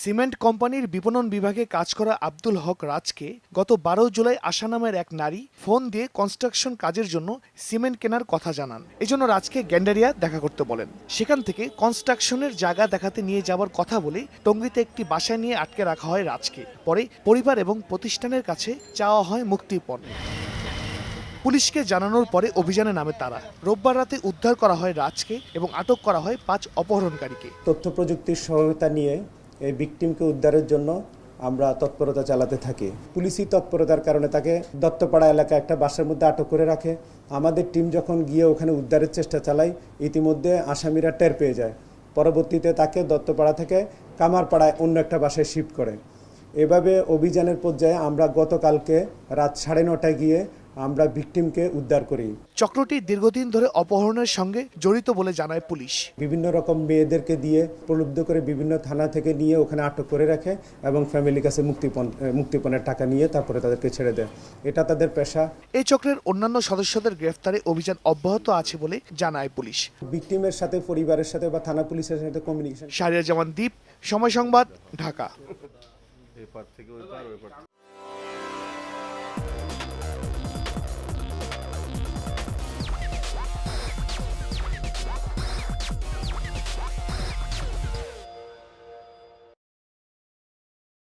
Cement কোম্পানির বিপণন বিভাগে কাজ করা আব্দুল হক রাজকে গত বারো জুলাই আশা নামের এক নারী ফোন দিয়ে কনস্ট্রাকশন কাজের জন্য সিমেন্ট কেনার কথা জানান। এজন্য রাজকে গ্যান্ডারিয়া দেখা করতে বলেন। সেখান থেকে কনস্ট্রাকশনের জায়গা দেখাতে নিয়ে যাওয়ার কথা বলে টঙ্গিতে একটি বাসায় নিয়ে আটকে রাখা হয় রাজকে। পরে পরিবার এবং প্রতিষ্ঠানের কাছে চাওয়া হয় মুক্তিপণ। পুলিশকে জানানোর পরে অভিযানে নামে তারা। রোববার রাতে উদ্ধার করা হয় রাজকে এবং আটক করা হয় পাঁচ অপহরণকারীকে। তথ্য প্রযুক্তির সহায়তা নিয়ে এই ভিকটিমকে উদ্ধারের জন্য আমরা তৎপরতা চালাতে থাকি। পুলিশি তৎপরতার কারণে তাকে দত্তপাড়া এলাকা একটা বাসার মধ্যে আটক করে রাখে। আমাদের টিম যখন গিয়ে ওখানে উদ্ধারের চেষ্টা চালায়, ইতিমধ্যে আসামিরা টের পেয়ে যায়। পরবর্তীতে তাকে দত্তপাড়া থেকে কামারপাড়ায় অন্য একটা বাসায় শিফট করে। এভাবে অভিযানের পর্যায়ে আমরা গতকালকে রাত সাড়ে নটায় গিয়ে আমরা ভিকটিমকে উদ্ধার করি। চক্রটি দীর্ঘদিন ধরে অপহরণের সঙ্গে জড়িত বলে জানায় পুলিশ। বিভিন্ন রকম মেয়েদেরকে দিয়ে প্রলুব্ধ করে বিভিন্ন থানা থেকে নিয়ে ওখানে আটক করে রাখে এবং ফ্যামিলির কাছে মুক্তিপণ মুক্তিপণের টাকা নিয়ে তারপরে তাদেরকে ছেড়ে দেয়। এটা তাদের পেশা। এই চক্রের অন্যান্য সদস্যদের গ্রেফতারে অভিযান অব্যাহত আছে বলে জানায় পুলিশ। ভিকটিমের সাথে পরিবারের সাথে বা থানা পুলিশের সাথে কমিউনিকেশন শাহরিয়ার জামান দ্বীপ সময় সংবাদ ঢাকা। এপার থেকে ওই পার ওই পার